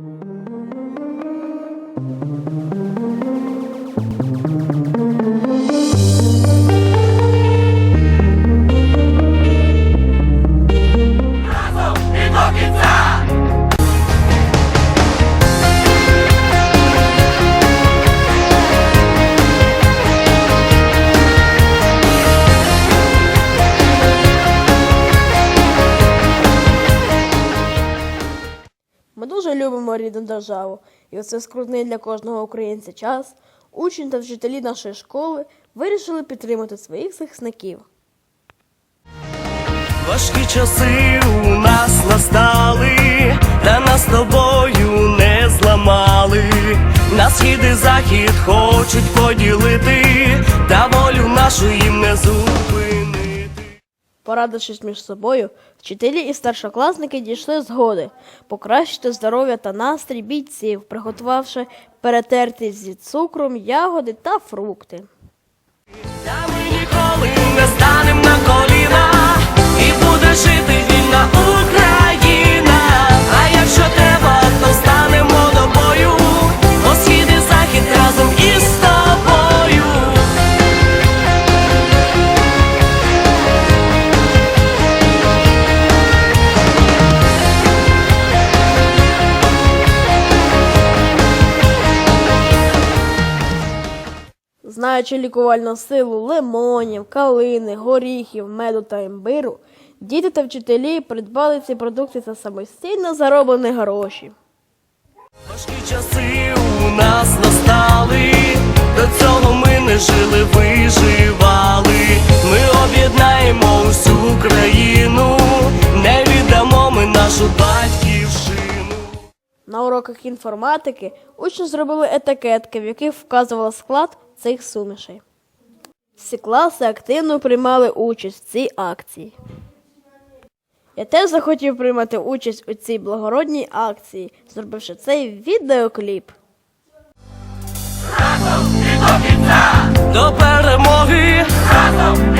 Ми дуже любимо рідну державу, і у цей скрутний для кожного українця час учні та вчителі нашої школи вирішили підтримати своїх захисників. Важкі часи у нас настали, та нас тобою не зламали. На схід і захід хочуть поділити, Порадившись між собою, вчителі і старшокласники дійшли згоди покращити здоров'я та настрій бійців, приготувавши перетерти зі цукром ягоди та фрукти. Та ми ніколи не станем Знаючи лікувальну силу лимонів, калини, горіхів, меду та імбиру, діти та вчителі придбали ці продукти за самостійно зароблені гроші. Важкі часи у нас настали, до цього ми не жили, виживали. Ми об'єднаємо всю країну, уроках інформатики учні зробили етикетки, в яких вказували склад цих сумішей. Всі класи активно приймали участь в цій акції. Я теж захотів приймати участь у цій благородній акції, зробивши цей відеокліп. До перемоги разом і до кінця. Відкинь тривоги разом